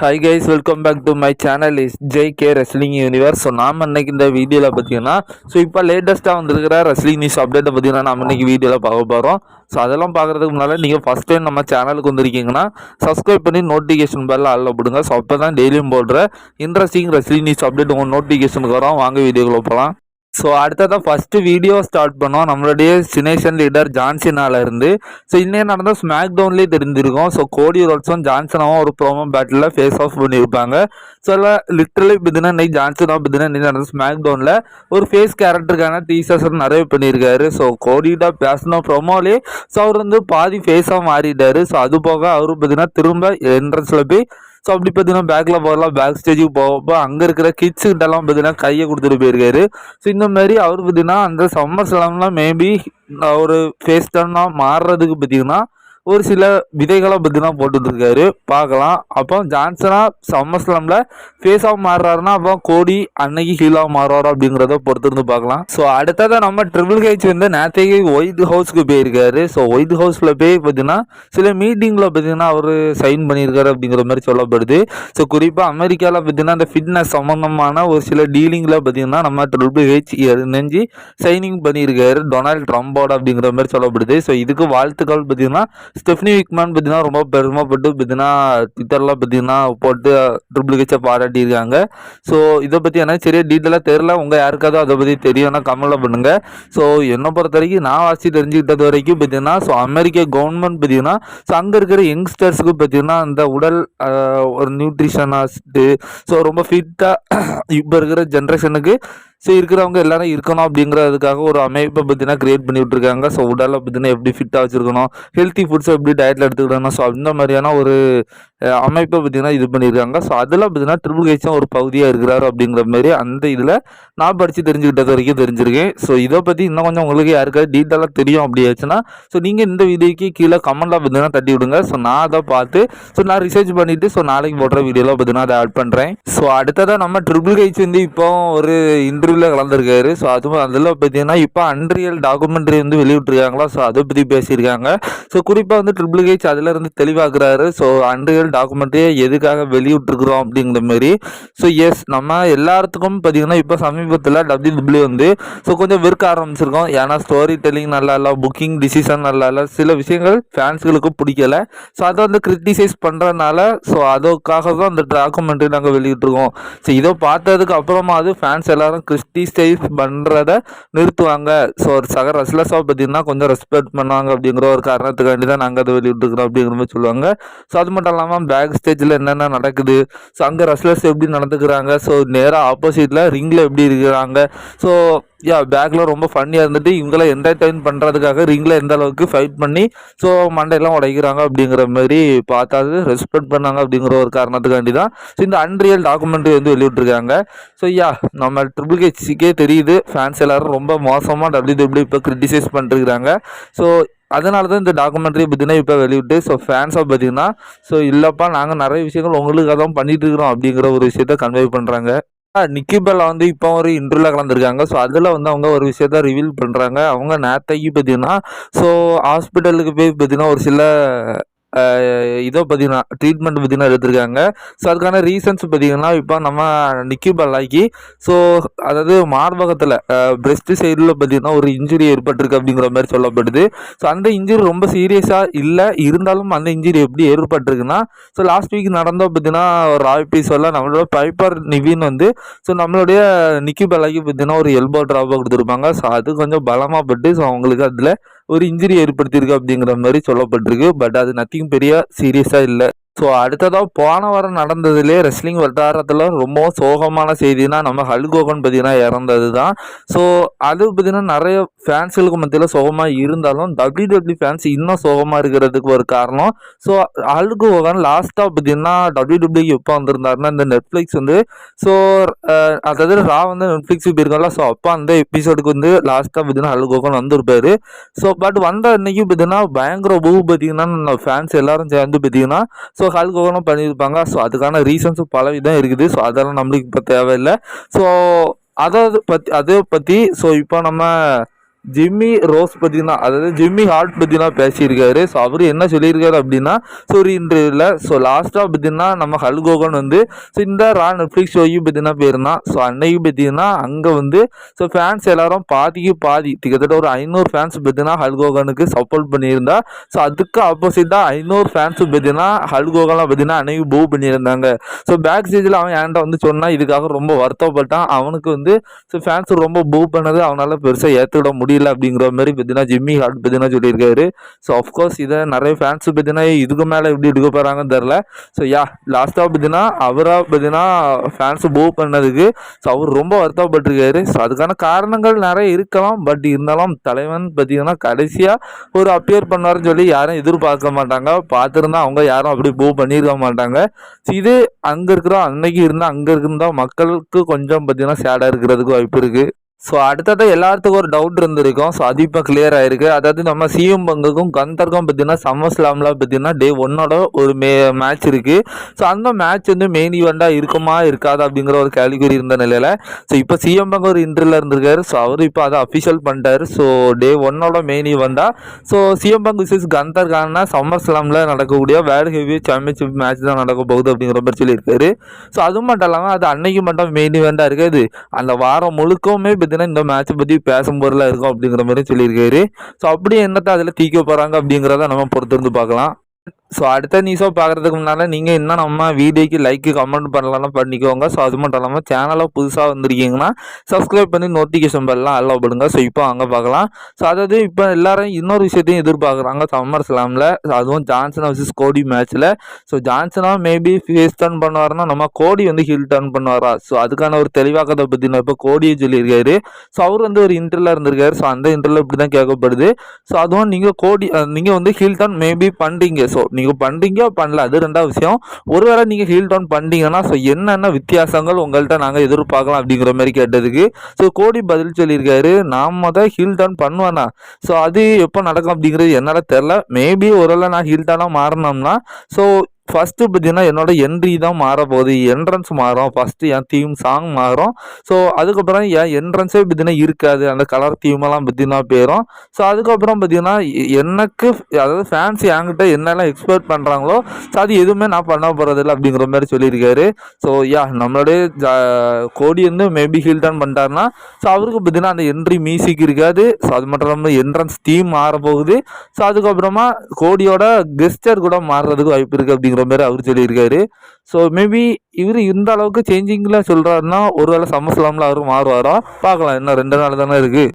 Hi guys welcome back to my channel is Jai K wrestling universe so நாம் இன்னைக்கு இந்த வீடியோவில் பார்த்தீங்கன்னா ஸோ இப்போ லேட்டஸ்ட்டாக வந்திருக்கிற ரெஸ்லிங் நியூஸ் அப்டேட்டை பார்த்தீங்கன்னா நம்ம இன்றைக்கி வீடியோவில் பார்க்க போகிறோம் ஸோ அதெல்லாம் பார்க்குறதுக்கு முன்னால் நீங்கள் ஃபஸ்ட் டைம் நம்ம சேனலுக்கு வந்திருக்கீங்கன்னா சப்ஸ்கிரைப் பண்ணி நோட்டிஃபிகேஷன் பெல்ல ஆளில் போடுங்க. ஸோ அப்போ தான் டெய்லியும் போடுற இன்ட்ரெஸ்டிங் ரெஸ்லிங் நியூஸ் அப்டேட் உங்கள் நோட்டிஃபிகேஷனுக்கு வரும். வாங்க வீடியோக்குள்ளே போகலாம் ஸோ அடுத்ததான் ஃபஸ்ட்டு வீடியோ ஸ்டார்ட் பண்ணோம் நம்மளுடைய சினேஷன் லீடர் ஜான்சினால இருந்து ஸோ இன்னும் நடந்தால் ஸ்மாக் டவுன்லேயே தெரிஞ்சிருக்கும் ஸோ கோடி ரோட்ஸும் ஜான்சனாவும் ஒரு ப்ரோமோ பேட்டில் ஃபேஸ் ஆஃப் பண்ணியிருப்பாங்க. ஸோ எல்லாம் லிட்டரலி பார்த்தீங்கன்னா இன்னைக்கு ஜான்சனா பார்த்தீங்கன்னா இன்னைக்கு நடந்த ஸ்மாக் டவுனில் ஒரு ஃபேஸ் கேரக்டருக்கான டீசர்ஸ் நிறைய பண்ணியிருக்காரு. ஸோ கோடிட்டா பேசின ப்ரோமோலே ஸோ அவர் வந்து பாதி ஃபேஸாக மாறிட்டார். ஸோ அது போக அவரும் பார்த்தீங்கன்னா திரும்ப என்ட்ரன்ஸில் போய் ஸோ அப்படி பார்த்தீங்கன்னா பேக்கில் போகலாம் பேக் ஸ்டேஜுக்கு போகப்போ அங்கே இருக்கிற கிட்ச்கிட்டலாம் பார்த்தீங்கன்னா கையை கொடுத்துட்டு போயிருக்காரு. ஸோ இந்த மாதிரி அவர் பார்த்தீங்கன்னா அந்த சம்மர் ஸ்லாம்லாம் மேபி ஒரு ஃபேஸ் டர்னாக மாறுறதுக்கு பார்த்தீங்கன்னா ஒரு சில விதைகளை பற்றி தான் போட்டுருக்காரு பார்க்கலாம். அப்போ ஜான்சனா சம்மர் ஸ்லாமில் ஃபேஸ் ஆஃப் மாறுறாருன்னா அப்போ கோடி அன்னைக்கு ஹீலாக மாறுவாரோ அப்படிங்கிறத பொறுத்திருந்து பார்க்கலாம். ஸோ அடுத்ததான் நம்ம ட்ரிபிள் ஹெச் வந்து நேற்றைக்கு ஒயிட் ஹவுஸ்க்கு போயிருக்காரு. ஸோ ஒயிட் ஹவுஸில் போய் பார்த்தீங்கன்னா சில மீட்டிங்கில் பார்த்தீங்கன்னா அவர் சைன் பண்ணியிருக்காரு அப்படிங்கிற மாதிரி சொல்லப்படுது. ஸோ குறிப்பாக அமெரிக்காவில் பார்த்தீங்கன்னா அந்த ஃபிட்னஸ் சம்மந்தமான ஒரு சில டீலிங்கில் பார்த்தீங்கன்னா நம்ம ட்ரிபிள் ஹெச் நெஞ்சு சைனிங் பண்ணியிருக்காரு. டொனால்ட் ட்ரம்போட அப்படிங்கிற மாதிரி சொல்லப்படுது. ஸோ இதுக்கு வாழ்த்துக்கள் பார்த்தீங்கன்னா ஸ்டெஃப்னி விக்மான் பார்த்தீங்கன்னா ரொம்ப பெருமைப்பட்டு பார்த்தீங்கன்னா ட்விட்டர்லாம் பார்த்தீங்கன்னா போட்டு ட்ரிபிள் ஹெச்சை பாராட்டியிருக்காங்க. ஸோ இதை பற்றி எனக்கு சரியா டீட்டெயிலாக தெரில உங்கள் யாருக்காவது அதை பற்றி தெரியும்னா கமெண்டில் பண்ணுங்கள் ஸோ என்னை பொறுத்த வரைக்கும் நான் வாசி தெரிஞ்சுக்கிட்டது வரைக்கும் பார்த்தீங்கன்னா ஸோ அமெரிக்க கவர்மெண்ட் பார்த்தீங்கன்னா ஸோ அங்கே இருக்கிற யங்ஸ்டர்ஸுக்கு பார்த்தீங்கன்னா அந்த உடல் ஒரு நியூட்ரிஷனாஸ்ட்டு ஸோ ரொம்ப ஃபிட்டாக இப்போ இருக்கிற ஜென்ரேஷனுக்கு ஸோ இருக்கிறவங்க எல்லாரும் இருக்கணும் அப்படிங்கிறதுக்காக ஒரு அமைப்பை பார்த்தீங்கன்னா கிரியேட் பண்ணி விட்டுருக்காங்க. ஸோ உடலை பார்த்தீங்கன்னா எப்படி ஃபிட்டாக வச்சுருக்கணும்? ஹெல்த்தி ஃபுட்ஸை எப்படி டயட்டில் எடுத்துக்கிடணும்? ஸோ அந்த மாதிரியான ஒரு அமைப்பை பார்த்தீங்கன்னா இது பண்ணியிருக்காங்க. ஸோ அதில் பார்த்தீங்கன்னா ட்ரிபிள் ஹெச்சும் ஒரு பகுதியாக இருக்கிறாரு அப்படிங்கிற மாதிரி அந்த இதில் நான் படித்து தெரிஞ்சுக்கிட்டது வரைக்கும் தெரிஞ்சிருக்கேன். ஸோ இதை பற்றி இன்னும் கொஞ்சம் உங்களுக்கு யாருக்காவது டீட்டெயிலாக தெரியும் அப்படி ஆச்சுன்னா ஸோ நீங்கள் இந்த வீடியோக்கு கீழே கமெண்ட்டில் பார்த்தீங்கன்னா தட்டி விடுங்க. ஸோ நான் அதை பார்த்து ஸோ நான் ரிசர்ச் பண்ணிவிட்டு ஸோ நாளைக்கு போடுற வீடியோவில் பார்த்திங்கன்னா அதை ஆட் பண்ணுறேன் ஸோ அடுத்ததாக நம்ம ட்ரிபிள் ஹெச் வந்து இப்போ ஒரு இன்டர்வியூவில் கலந்துருக்காரு. ஸோ அதுவும் அதில் பார்த்தீங்கன்னா இப்போ அன்ரியல் டாக்குமெண்ட்ரி வந்து வெளியிட்ருக்காங்களா ஸோ அதை பற்றி பேசியிருக்காங்க. ஸோ குறிப்பாக வந்து ட்ரிபிள் ஹெச் அதில் இருந்து தெளிவாக்குறாரு. ஸோ அன்ரியல் டாக்குமெண்ட்ரியை எதுக்காக வெளியிட்ருக்குறோம் அப்படிங்கிற மாதிரி. ஸோ எஸ் நம்ம எல்லாத்துக்கும் பார்த்தீங்கன்னா இப்போ சமீபத்தில் டபிள்யூ டபிள்யூ வந்து ஸோ கொஞ்சம் விற்க ஆரம்பிச்சிருக்கோம். ஏன்னா ஸ்டோரி டெல்லிங் நல்லா இல்லை புக்கிங் டிசிஷன் நல்லா இல்லை சில விஷயங்கள் ஃபேன்ஸ்களுக்கு பிடிக்கல. ஸோ அதை வந்து கிரிட்டிசைஸ் பண்ணுறதுனால ஸோ அதுக்காக தான் அந்த டாக்குமெண்ட்ரி நாங்கள் வெளியிட்ருக்கோம் ஸோ இதை பார்த்ததுக்கு அப்புறமா அது ஃபேன்ஸ் எல்லாரும் கிரிட்டிசைஸ் பண்ணுறத நிறுத்துவாங்க. ஸோ ஒரு சக ரஸ்லஸாக பார்த்தீங்கன்னா கொஞ்சம் ரெஸ்பெக்ட் பண்ணுவாங்க அப்படிங்கிற ஒரு காரணத்துக்காண்டி தான் நாங்கள் அதை வெளியிட்டுருக்குறோம் அப்படிங்கிற மாதிரி சொல்லுவாங்க. ஸோ அது மட்டும் இல்லாமல் பேக் ஸ்டேஜில் என்னென்ன நடக்குது? ஸோ அங்கே ரஸ்லர்ஸ் எப்படி நடந்துக்கிறாங்க? ஸோ நேராக ஆப்போசிட்டில் ரிங்கில் எப்படி இருக்கிறாங்க? ஸோ யா பேக்கில் ரொம்ப ஃபன்னியாக இருந்துட்டு இவங்கள என்டர்டைன் பண்ணுறதுக்காக ரிங்கில் எந்த அளவுக்கு ஃபைட் பண்ணி ஸோ மண்டையெல்லாம் உடைக்கிறாங்க அப்படிங்கிற மாதிரி பார்த்தாது ரெஸ்பெக்ட் பண்ணாங்க அப்படிங்கிற ஒரு காரணத்துக்காண்டி தான் ஸோ இந்த அன்ரியல் டாக்குமெண்ட்ரி வந்து வெளியிட்ருக்காங்க ஸோ யா நம்ம ட்ரிபிள் ஹெச்சிக்கே தெரியுது. ஃபேன்ஸ் எல்லோரும் ரொம்ப மோசமாக டபிள்யூ டபிள்யூ இப்போ கிரிட்டிசைஸ் பண்ணிருக்கிறாங்க ஸோ அதனால தான் இந்த டாக்குமெண்ட்ரி பார்த்தீங்கன்னா இப்போ வெளியிட்டு ஸோ ஃபேன்ஸாக பார்த்தீங்கன்னா ஸோ இல்லைப்பா நாங்கள் நிறைய விஷயங்கள் உங்களுக்காக தான் பண்ணிட்டு இருக்கிறோம் அப்படிங்கிற ஒரு விஷயத்த கன்வே பண்ணுறாங்க நிக்கி பெல்லா வந்து இப்போ ஒரு இன்டர்வியூவில் கலந்துருக்காங்க. ஸோ அதில் வந்து அவங்க ஒரு விஷயத்த ரிவீல் பண்ணுறாங்க அவங்க நேத்தைக்கு பார்த்தீங்கன்னா ஸோ ஹாஸ்பிட்டலுக்கு போய் பார்த்தீங்கன்னா ஒரு சில இதை பார்த்தீங்கன்னா ட்ரீட்மெண்ட் பார்த்தீங்கன்னா எடுத்திருக்காங்க. ஸோ அதுக்கான ரீசன்ஸ் பார்த்தீங்கன்னா இப்போ நம்ம நிக்கி பல்லாக்கி ஸோ அதாவது மார்பகத்தில் பிரெஸ்ட் சைடில் பார்த்தீங்கன்னா ஒரு இன்ஜுரி ஏற்பட்டிருக்கு அப்படிங்கிற மாதிரி சொல்லப்படுது. ஸோ அந்த இன்ஜுரி ரொம்ப சீரியஸாக இல்லை இருந்தாலும் அந்த இன்ஜுரி எப்படி ஏற்பட்டிருக்குன்னா ஸோ லாஸ்ட் வீக் நடந்த பார்த்தீங்கன்னா ஒரு எபிசோடில் நம்மளோட பைப்பர் நிவின் வந்து ஸோ நம்மளுடைய நிக்கி பல்லாக்கி பார்த்தீங்கன்னா ஒரு எல்போ ட்ராப்பாக கொடுத்துருப்பாங்க. ஸோ அது கொஞ்சம் பலமாக பட்டு ஸோ அவங்களுக்கு அதில் ஒரு இன்ஜுரி ஏற்படுத்தியிருக்கு அப்படிங்கிற மாதிரி சொல்லப்பட்டிருக்கு. பட் அது நத்திங் பெரிய சீரியஸாக இல்லை. ஸோ அடுத்ததாக போன வாரம் நடந்ததுலேயே ரெஸ்லிங் வட்டாரத்தில் ரொம்பவும் சோகமான செய்தினா நம்ம ஹல்கோகன் பார்த்தீங்கன்னா இறந்தது தான் ஸோ அது பார்த்தீங்கன்னா நிறைய ஃபேன்ஸுகளுக்கு மத்தியில் சோகமாக இருந்தாலும் டபிள்யூ டபிள்யூ ஃபேன்ஸ் இன்னும் சோகமாக இருக்கிறதுக்கு ஒரு காரணம். ஸோ ஹல்கோகன் லாஸ்ட்டாக பார்த்தீங்கன்னா டபிள்யூ டபிள்யூ எப்போ வந்திருந்தாருன்னா இந்த நெட்ஃப்ளிக்ஸ் வந்து ஸோ அதாவது ரா வந்து நெட்ஃப்ளிக்ஸ் போயிருக்கோம்ல ஸோ அப்போ அந்த எபிசோடுக்கு வந்து லாஸ்ட்டாக பார்த்தீங்கன்னா ஹல்கோகன் வந்திருப்பாரு. ஸோ பட் வந்த அன்னைக்கு பார்த்தீங்கன்னா பயங்கர பூ பார்த்தீங்கன்னா ஃபேன்ஸ் எல்லாரும் சேர்ந்து பார்த்தீங்கன்னா ஸோ ஹல்க் ஹோகனும் பண்ணியிருப்பாங்க. ஸோ அதுக்கான ரீசன்ஸும் பல இருக்குது. ஸோ அதெல்லாம் நம்மளுக்கு இப்போ தேவையில்லை. ஸோ அதை பற்றி அதை பற்றி ஸோ இப்போ நம்ம ஜிம்மி ரோஸ் பார்த்தீங்கன்னா அதாவது ஜிம்மி ஹார்ட் பார்த்தீங்கன்னா பேசியிருக்காரு. ஸோ அவர் என்ன சொல்லியிருக்காரு அப்படின்னா ஸோ ஒரு இன்டர்வியூவில் ஸோ லாஸ்ட்டாக பார்த்தீங்கன்னா நம்ம ஹல்கோகன் வந்து ஸோ இந்த ரா நெட்ஃப்ளிக்ஸ் ஷோயும் பார்த்தீங்கன்னா போயிருந்தான் ஸோ அன்னைக்கு பார்த்தீங்கன்னா அங்கே வந்து ஸோ ஃபேன்ஸ் எல்லாரும் பாதிக்கு பாதி கிட்டத்தட்ட ஒரு ஐநூறு ஃபேன்ஸ் பார்த்தீங்கன்னா ஹல்கோகனுக்கு சப்போர்ட் பண்ணியிருந்தா ஸோ அதுக்கு ஆப்போசிட்டாக ஐநூறு ஃபேன்ஸ் பார்த்தீங்கன்னா ஹல்கோகன்லாம் பார்த்தீங்கன்னா அன்னைக்கு பூ பண்ணியிருந்தாங்க. ஸோ பேக் ஸ்டேஜில் அவன் என்கிட்ட வந்து சொன்னால் இதுக்காக ரொம்ப வருத்தப்பட்டான். அவனுக்கு வந்து ஸோ ஃபேன்ஸ் ரொம்ப பூ பண்ணது அவனால் பெருசாக ஏற்றுக்கிட முடியல அப்படிங்கிற மாதிரி பார்த்தீங்கன்னா ஜிம்மி ஹார்ட் பார்த்தீங்கன்னா சொல்லியிருக்காரு. ஸோ அஃப்கோர்ஸ் இதை நிறைய ஃபேன்ஸ் பார்த்தீங்கன்னா இதுக்கு மேலே எப்படி எடுக்க போகிறாங்கன்னு தெரில ஸோ யா லாஸ்ட்டாக பார்த்தீங்கன்னா அவராக பார்த்தீங்கன்னா ஃபேன்ஸ் மூவ் பண்ணதுக்கு ஸோ அவர் ரொம்ப வருத்தப்பட்டிருக்காரு. ஸோ அதுக்கான காரணங்கள் நிறைய இருக்கலாம். பட் இருந்தாலும் தலைவன் பார்த்தீங்கன்னா கடைசியாக ஒரு அப்பியர் பண்ணார்னு சொல்லி யாரும் எதிர்பார்க்க மாட்டாங்க. பார்த்துருந்தா அவங்க யாரும் அப்படி மூவ் பண்ணியிருக்க மாட்டாங்க. ஸோ இது அங்கே இருக்கிறோம் அன்னைக்கு இருந்தால் அங்கே இருந்தால் மக்களுக்கு கொஞ்சம் பார்த்தீங்கன்னா சேடாக இருக்கிறதுக்கு வாய்ப்பு இருக்குது ஸோ அடுத்தது எல்லாத்துக்கும் ஒரு டவுட் இருந்திருக்கும். ஸோ அது இப்போ கிளியர் ஆயிருக்கு. அதாவது நம்ம சிஎம் பங்குக்கும் கந்தர்க்கும் பார்த்தீங்கன்னா சம்மர் ஸ்லாம்லாம் பார்த்தீங்கன்னா டே ஒன்னோட ஒரு மே மேட்ச் இருக்குது ஸோ அந்த மேட்ச் வந்து மெயின் ஈவெண்ட்டாக இருக்குமா இருக்காது அப்படிங்கிற ஒரு கேள்விக்குறி இருந்த நிலையில் ஸோ இப்போ சிஎம் பங்கு ஒரு இன்டர்வியூவில் இருந்திருக்காரு. ஸோ அவர் இப்போ அதை அஃபிஷியல் பண்ணிட்டாரு. ஸோ டே ஒன்னோட main ஈவெண்ட்டாக so CM Punk versus Gunther கானா சம்மர் ஸ்லாமில் நடக்கக்கூடிய வேர்ல்டு ஹெவி சாம்பியன்ஷிப் மேட்ச் தான் நடக்க போகுது அப்படிங்கிற மாதிரி சொல்லியிருக்காரு. ஸோ அது மட்டும் இல்லாமல் அது அன்னைக்கு மட்டும் மெயின் ஈவெண்ட்டாக இருக்காது. அந்த வாரம் முழுக்கவுமே பார்த்தீங்கன்னா இந்த மேட்சை பற்றி பேசும் பொருளாக இருக்கும் அப்படிங்கிற மாதிரி சொல்லியிருக்காரு. ஸோ அப்படி என்னத்தை அதில் தீக்க போகிறாங்க அப்படிங்கிறத நம்ம பொறுத்திருந்து பார்க்கலாம். ஸோ அடுத்த நியூஸாக பார்க்குறதுக்கு முன்னால் நீங்கள் இன்னும் நம்ம வீடியோக்கு லைக்கு கமெண்ட் பண்ணலாம் பண்ணிக்கோங்க. ஸோ அது மட்டும் இல்லாமல் சேனலாக புதுசாக வந்திருக்கீங்கன்னா சப்ஸ்கிரைப் பண்ணி நோட்டிஃபிகேஷன் பெல்லாம் அலோவ் பண்ணுங்க. ஸோ இப்போ அங்கே பார்க்கலாம். ஸோ அதாவது இப்போ எல்லாரும் இன்னொரு விஷயத்தையும் எதிர்பார்க்குறாங்க. சம்மர் ஸ்லாமில் அதுவும் ஜான்சன் வர்சஸ் கோடி மேட்ச்சில் ஸோ ஜான்சனாக மேபி ஃபேஸ் டர்ன் பண்ணுவார்னா நம்ம கோடி வந்து ஹில் டர்ன் பண்ணுவாரா? ஸோ அதுக்கான ஒரு தெளிவாக்கத்தை பற்றி நான் இப்போ கோடியை சொல்லியிருக்காரு. ஸோ அவர் வந்து ஒரு இன்டர்வியூவில் இருந்திருக்காரு. ஸோ அந்த இன்டர்வியூவில் இப்படி தான் கேட்கப்படுது. ஸோ அதுவும் நீங்கள் கோடி நீங்கள் வந்து ஹில் டர்ன் மேபி பண்ணுறீங்க ஸோ நீங்கள் பண்ணுறீங்க பண்ணல. அது ரெண்டாவது விஷயம். ஒருவேளை நீங்கள் ஹீல் டவுன் பண்ணிட்டீங்கன்னா ஸோ என்னென்ன வித்தியாசங்கள் உங்கள்கிட்ட நாங்கள் எதிர்பார்க்கலாம் அப்படிங்கிற மாதிரி கேட்டதுக்கு ஸோ கோடி பதில் சொல்லியிருக்காரு. நாம தான் ஹீல் டவுன் பண்ணுவேண்ணா ஸோ அது எப்போ நடக்கும் அப்படிங்கிறது என்னால் தெரில மேபி ஒருவேளை நான் ஹீல் டவுனாக மாறினோம்னா ஸோ ஃபஸ்ட்டு பார்த்தீங்கன்னா என்னோட என்ட்ரி தான் மாற போகுது என்ட்ரன்ஸ் மாறும். ஃபஸ்ட்டு என் தீம் சாங் மாறும். ஸோ அதுக்கப்புறம் என் என்ட்ரன்ஸே பார்த்தீங்கன்னா இருக்காது. அந்த கலர் தீமெல்லாம் பார்த்தீங்கன்னா போயிடும் ஸோ அதுக்கப்புறம் பார்த்தீங்கன்னா எனக்கு அதாவது ஃபேன்ஸ் என்கிட்ட என்னெல்லாம் எக்ஸ்பெக்ட் பண்ணுறாங்களோ ஸோ அது எதுவுமே நான் பண்ண போகிறதில்ல அப்படிங்கிற மாதிரி சொல்லியிருக்காரு. ஸோ யா நம்மளுடைய கோடி வந்து மேபி ஹீல் டன் பண்ணிட்டாருன்னா ஸோ அவருக்கு பார்த்தீங்கன்னா அந்த என்ட்ரி மியூசிக் இருக்காது. ஸோ அது மட்டும் இல்லாமல் என்ட்ரன்ஸ் தீம் மாற போகுது ஸோ அதுக்கப்புறமா கோடியோட கெஸ்டர் கூட மாறுறதுக்கு வாய்ப்பு இருக்குது அப்படிங்கிற அப்படிங்கிற மாதிரி அவர் சொல்லியிருக்காரு. ஸோ மேபி இவர் இந்த அளவுக்கு சேஞ்சிங்கில் சொல்கிறாருன்னா ஒரு வேளை சம்மர் அவரும் மாறுவாரா? பார்க்கலாம். இன்னும் ரெண்டு நாள் தானே இருக்குது